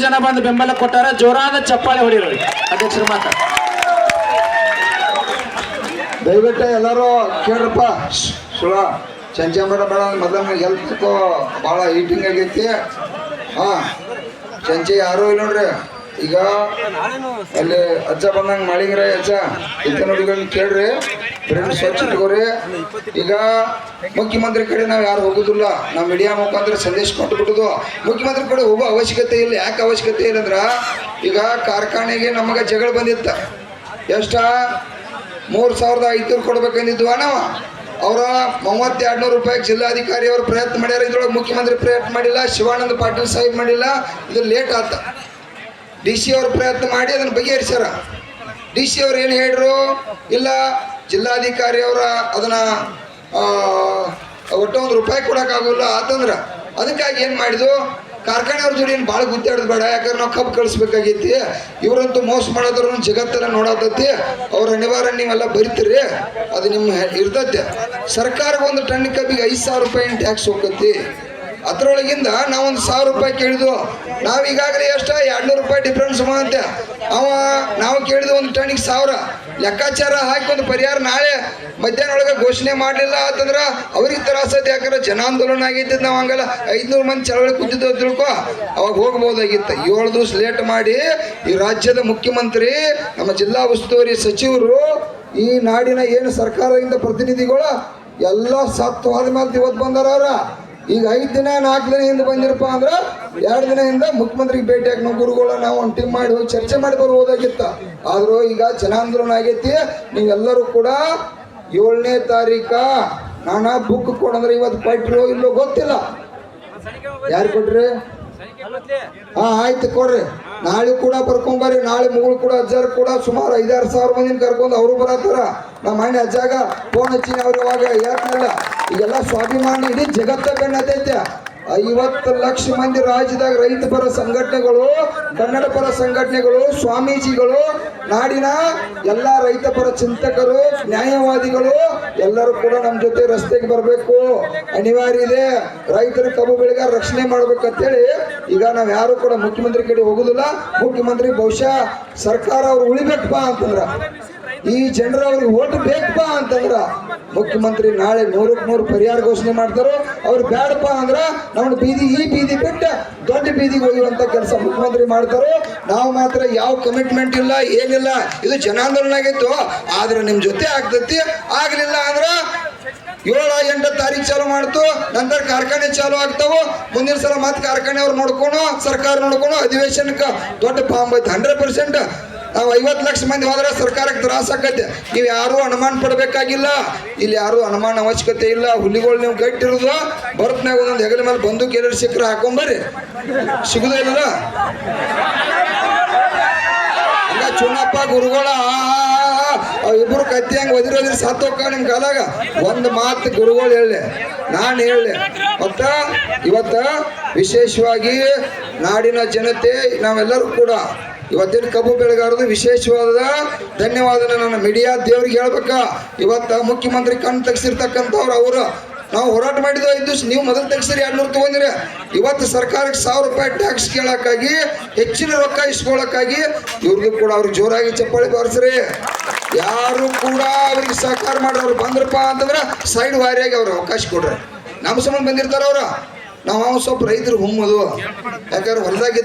ಜನ ಬಂದು ಬೆಂಬಲ ಕೊಟ್ಟಾರ, ಜೋರಾದ ಚಪ್ಪಾಳೆ ಹೊಡಿರಿ ಅಧ್ಯಕ್ಷರು ಮಾತ. ದಯವಿಟ್ಟು ಎಲ್ಲರೂ ಕೇಳ್ರಪ್ಪ. ಸುಳ ಚಂಚೆ ಬೇಡ ಬೇಡ ಮೊದಲ ಹೆಲ್ತ್ ಭಾಳ ಹೀಟಿಂಗ್ ಆಗೈತಿ. ಹಾ, ಚಂಚೆ ಯಾರೂ ಇಲ್ಲ ನೋಡ್ರಿ. ಈಗ ಅಲ್ಲಿ ಅಜ್ಜ ಬಂದಂಗೆ ಮಾಡಿಗ್ರೆ ಅಜ್ಜ ಇಂಥ ನೋಡಿಗಳನ್ನ ಕೇಳ್ರಿ ಫ್ರೆಂಡ್ ಸ್ವಚ್ಛ ಇಟ್ಕೋರಿ ಈಗ ಮುಖ್ಯಮಂತ್ರಿ ಕಡೆ ನಾವು ಯಾರು ಹೋಗುದಿಲ್ಲ ನಮ್ಮ ಮೀಡಿಯಾ ಮುಖಾಂತರ ಸಂದೇಶ ಕೊಟ್ಟು ಬಿಡುದು ಮುಖ್ಯಮಂತ್ರಿ ಕಡೆ ಹೋಗೋ ಅವಶ್ಯಕತೆ ಇಲ್ಲ. ಯಾಕೆ ಅವಶ್ಯಕತೆ ಇಲ್ಲ ಈಗ ಕಾರ್ಖಾನೆಗೆ ನಮಗೆ ಜಗಳ ಬಂದಿತ್ತ. ಎಷ್ಟ? ಮೂರು ಸಾವಿರದ ಐದುನೂರು ಕೊಡ್ಬೇಕಂದಿದ್ವ ನಾವು ಅವರ ಮೂವತ್ತೆರಡು ನೂರು ರೂಪಾಯಿ ಜಿಲ್ಲಾಧಿಕಾರಿ ಅವರು ಪ್ರಯತ್ನ ಮಾಡ್ಯಾರ. ಇದ್ರೊಳಗೆ ಮುಖ್ಯಮಂತ್ರಿ ಪ್ರಯತ್ನ ಮಾಡಿಲ್ಲ, ಶಿವಾನಂದ ಪಾಟೀಲ್ ಸಾಹೇಬ್ ಮಾಡಿಲ್ಲ. ಇದು ಲೇಟ್ ಆತ. ಡಿ ಸಿ ಅವರು ಪ್ರಯತ್ನ ಮಾಡಿ ಅದನ್ನು ಬಗೆಹರಿಸ್ಯಾರ. ಡಿ ಸಿ ಅವ್ರು ಏನು ಹೇಳಿದ್ರು ಇಲ್ಲ, ಜಿಲ್ಲಾಧಿಕಾರಿ ಅವರ ಅದನ್ನ ಒಟ್ಟು ಒಂದು ರೂಪಾಯಿ ಕೊಡೋಕ್ಕಾಗಲ್ಲ ಆತಂದ್ರೆ ಅದಕ್ಕಾಗಿ ಏನು ಮಾಡಿದ್ವು? ಕಾರ್ಖಾನೆಯವ್ರ ಜೋಡಿ ಏನು ಭಾಳ ಗುದ್ದಾಡೋದು ಬೇಡ, ಯಾಕಂದ್ರೆ ನಾವು ಕಬ್ಬು ಕಳಿಸ್ಬೇಕಾಗೈತಿ. ಇವರಂತೂ ಮೋಸ ಮಾಡೋದ್ರ ಜಗತ್ತನ್ನು ನೋಡತೈತಿ. ಅವ್ರ ಅನಿವಾರ್ಯ ನೀವೆಲ್ಲ ಬರಿತೀರಿ, ಅದು ನಿಮ್ಮ ಇರ್ತೈತೆ. ಸರ್ಕಾರಕ್ಕೆ ಒಂದು ಟನ್ ಕಬ್ಬಿಗೆ ಐದು ಸಾವಿರ ರೂಪಾಯಿ ಟ್ಯಾಕ್ಸ್ ಹೋಗತಿ ಅದ್ರೊಳಗಿಂದ ನಾವೊಂದು ಸಾವಿರ ರೂಪಾಯಿ ಕೇಳಿದ್ವು. ನಾವು ಈಗಾಗಲೇ ಎಷ್ಟ ಎರಡ್ನೂರು ರೂಪಾಯಿ ಡಿಫ್ರೆನ್ಸ್ ಅಂತ. ಅವ, ನಾವು ಕೇಳಿದ ಒಂದು ಟನ್ನಿಗೆ ಸಾವಿರ. ಲೆಕ್ಕಾಚಾರ ಹಾಕಿ ಒಂದು ಪರಿಹಾರ ನಾಳೆ ಮಧ್ಯಾಹ್ನ ಒಳಗೆ ಘೋಷಣೆ ಮಾಡಲಿಲ್ಲ ಅಂತಂದ್ರೆ ಅವ್ರಿಗೆ ತ್ರಾಸೈತಿ ಯಾಕಂದ್ರೆ ಜನಾಂದೋಲನ ಆಗೈತಿ ನಾವು ಹಂಗಲ್ಲ. ಐದ್ನೂರು ಮಂದಿ ಚಳವಳಿ ಕುಂತಿದ್ದು ತಿಳ್ಕೊ, ಅವಾಗ ಹೋಗ್ಬೋದಾಗಿತ್ತು. ಏಳು ದಿವಸ ಲೇಟ್ ಮಾಡಿ ಈ ರಾಜ್ಯದ ಮುಖ್ಯಮಂತ್ರಿ, ನಮ್ಮ ಜಿಲ್ಲಾ ಉಸ್ತುವಾರಿ ಸಚಿವರು ಈ ನಾಡಿನ ಏನು ಸರ್ಕಾರದಿಂದ ಪ್ರತಿನಿಧಿಗಳು ಎಲ್ಲ ಸತ್ತು ಮೇಲೆ ಇವತ್ತು ಬಂದಾರ ಅವ್ರ. ಈಗ ಐದು ದಿನ ನಾಲ್ಕು ದಿನ ಹಿಂದೆ ಬಂದಿರಪ್ಪ ಅಂದ್ರೆ ಎರಡು ದಿನ ಹಿಂದೆ ಮುಖ್ಯಮಂತ್ರಿಗೆ ಭೇಟಿಯಾಗಿ ನಾವು ಗುರುಗಳ ನಾವು ಒಂದು ಟೀಮ್ ಮಾಡಿ ಹೋಗಿ ಚರ್ಚೆ ಮಾಡಿ ಬರ್ಬೋದಾಗಿತ್ತ ಆದರೂ ಈಗ ಜನಾಂದೋಲನ ಆಗೈತಿ. ನೀವೆಲ್ಲರೂ ಕೂಡ ಏಳನೇ ತಾರೀಕ ನಾನಾ ಬುಕ್ ಕೊಡಂದ್ರೆ ಇವತ್ತು ಕೊಟ್ರು ಇಲ್ಲೋ ಗೊತ್ತಿಲ್ಲ. ಯಾರು ಕೊಟ್ರಿ? ಹಾ ಆಯ್ತು ಕೊಡ್ರಿ. ನಾಳೆ ಕೂಡ ಬರ್ಕೊಂಬರ್ರಿ ನಾಳೆ ಮುಗಳು ಕೂಡ ಅಜ್ಜಾರು ಕೂಡ ಸುಮಾರು ಐದಾರು ಸಾವಿರ ಮಂದಿನ ಕರ್ಕೊಂಡು ಅವರು ಬರತ್ತಾರ. ನಮ್ಮ ಮನೆ ಅಜ್ಜಾಗ ಫೋನ್ ಹಚ್ಚಿನ ಅವ್ರು ಯಾಕೆ ಇಲ್ಲ ಈಗೆಲ್ಲ ಸ್ವಾಭಿಮಾನ ಇಡೀ ಜಗತ್ತ ಬೆನ್ನತೈತೆ ಐವತ್ತು ಲಕ್ಷ ಮಂದಿ ರಾಜ್ಯದಾಗ ರೈತ ಪರ ಸಂಘಟನೆಗಳು, ಕನ್ನಡ ಪರ ಸಂಘಟನೆಗಳು, ಸ್ವಾಮೀಜಿಗಳು, ನಾಡಿನ ಎಲ್ಲ ರೈತ ಪರ ಚಿಂತಕರು, ನ್ಯಾಯವಾದಿಗಳು, ಎಲ್ಲರೂ ಕೂಡ ನಮ್ಮ ಜೊತೆ ರಸ್ತೆಗೆ ಬರಬೇಕು. ಅನಿವಾರ್ಯ ಇದೆ, ರೈತರ ಕಬ್ಬು ಬೆಳೆಗಾರ ರಕ್ಷಣೆ ಮಾಡ್ಬೇಕಂತೇಳಿ ಈಗ ನಾವು ಯಾರು ಕೂಡ ಮುಖ್ಯಮಂತ್ರಿ ಕಡೆ ಹೋಗುದಿಲ್ಲ. ಮುಖ್ಯಮಂತ್ರಿ ಬಹುಶಃ ಸರ್ಕಾರ ಅವ್ರು ಉಳಿಬೇಕಪ್ಪ ಅಂತಂದ್ರ ಈ ಜನರು ಅವ್ರಿಗೆ ಓಟ್ ಬೇಕಪ್ಪ ಅಂತಂದ್ರ ಮುಖ್ಯಮಂತ್ರಿ ನಾಳೆ ನೂರಕ್ಕೆ ನೂರು ಪರಿಹಾರ ಘೋಷಣೆ ಮಾಡ್ತಾರೋ, ಅವ್ರು ಬೇಡಪ್ಪ ಅಂದ್ರ ನಮ್ಮ ಬೀದಿ ಈ ಬೀದಿ ಬಿಟ್ಟು ದೊಡ್ಡ ಬೀದಿಗೆ ಒಯ್ಯುವಂತ ಕೆಲಸ ಮುಖ್ಯಮಂತ್ರಿ ಮಾಡ್ತಾರೋ, ನಾವು ಮಾತ್ರ ಯಾವ ಕಮಿಟ್ಮೆಂಟ್ ಇಲ್ಲ, ಏನಿಲ್ಲ, ಇದು ಜನಾಂದೋಲನ ಆಗಿತ್ತು, ಆದ್ರೆ ನಿಮ್ ಜೊತೆ ಆಗ್ತೈತಿ, ಆಗ್ಲಿಲ್ಲ ಅಂದ್ರ ಏಳು ತಾರೀಕು ಚಾಲು ಮಾಡ್ತು, ನಂತರ ಕಾರ್ಖಾನೆ ಚಾಲು ಆಗ್ತಾವು. ಮುಂದಿನ ಸಲ ಮತ್ತೆ ಕಾರ್ಖಾನೆ ಅವ್ರು ನೋಡ್ಕೊಂಡು ಸರ್ಕಾರ ನೋಡ್ಕೊಂಡು ಅಧಿವೇಶನಕ್ಕೆ ದೊಡ್ಡ ಫಾರ್ಮ್ ಐತೆ. ಹಂಡ್ರೆಡ್ ಪರ್ಸೆಂಟ್ ನಾವು ಐವತ್ತು ಲಕ್ಷ ಮಂದಿ ಹೋದ್ರೆ ಸರ್ಕಾರಕ್ಕೆ ತ್ರಾಸ ಆಕೈತೆ ನೀವು ಯಾರು ಅನುಮಾನ ಪಡಬೇಕಾಗಿಲ್ಲ. ಇಲ್ಲಿ ಯಾರು ಅನುಮಾನ ಅವಶ್ಯಕತೆ ಇಲ್ಲ. ಹುಲಿಗಳು ನೀವು ಗಟ್ಟಿರೋದು ಬರುತ್ನಾಗ ಒಂದೊಂದು ಹೆಗಲ ಮೇಲೆ ಬಂದೂಕ್ ಎಲ್ಲರೂ ಸಿಕ್ಕರೆ ಹಾಕೊಂಬರ್ರಿ. ಸಿಗುದೇ ಇಲ್ಲ ಚುನಪ್ಪ ಗುರುಗಳ ಇಬ್ರು ಕತ್ತಿ ಹಂಗೆ ಒದಿರಿ ಒದಿರಿ ಸತ್ತೋಕ್ಕ ನಿಮ್ ಕಾಲಾಗ? ಒಂದು ಮಾತು ಗುರುಗಳು ಹೇಳಿ ನಾನು ಹೇಳಿ ಮತ್ತ ಇವತ್ತ ವಿಶೇಷವಾಗಿ ನಾಡಿನ ಜನತೆ, ನಾವೆಲ್ಲರೂ ಕೂಡ ಇವತ್ತಿನ ಕಬ್ಬು ಬೆಳೆಗಾರದು ವಿಶೇಷವಾದ ಧನ್ಯವಾದ ನನ್ನ ಮೀಡಿಯಾ ದೇವ್ರಿಗೆ ಹೇಳ್ಬೇಕ? ಇವತ್ತ ಮುಖ್ಯಮಂತ್ರಿ ಕಣ್ ತೆಗ್ಸಿರ್ತಕ್ಕಂಥವ್ರು ಅವರು. ನಾವು ಹೋರಾಟ ಮಾಡಿದ್ವು ಐದು ದಿವಸ. ನೀವು ಮೊದಲು ತೆಗ್ಸಿರಿ ಎರಡ್ನೂರು ತಗೊಂಡಿರಿ. ಇವತ್ತು ಸರ್ಕಾರಕ್ಕೆ ಸಾವಿರ ರೂಪಾಯಿ ಟ್ಯಾಕ್ಸ್ ಕೇಳೋಕ್ಕಾಗಿ, ಹೆಚ್ಚಿನ ರೊಕ್ಕ ಇಸ್ಕೊಳಕ್ಕಾಗಿ ಇವ್ರಿಗೂ ಕೂಡ ಅವ್ರಿಗೆ ಜೋರಾಗಿ ಚಪ್ಪಾಳಿ ಬಾರಿಸ್ರಿ. ಯಾರು ಕೂಡ ಅವ್ರಿಗೆ ಸಹಕಾರ ಮಾಡೋರು ಬಂದ್ರಪ್ಪ ಅಂತಂದ್ರೆ ಸೈಡ್ ವಾರಿಯಾಗಿ ಅವ್ರಿಗೆ ಅವಕಾಶ ಕೊಡ್ರಿ. ನಮ್ಮ ಸಂಬಂಧ ಬಂದಿರ್ತಾರ ಅವ್ರು. ನಾವು ಸ್ವಲ್ಪ ರೈತರು ಹುಮ್ಮದು. ಯಾಕಂದ್ರೆ ಹೊಲದಾಗಿದ್ದು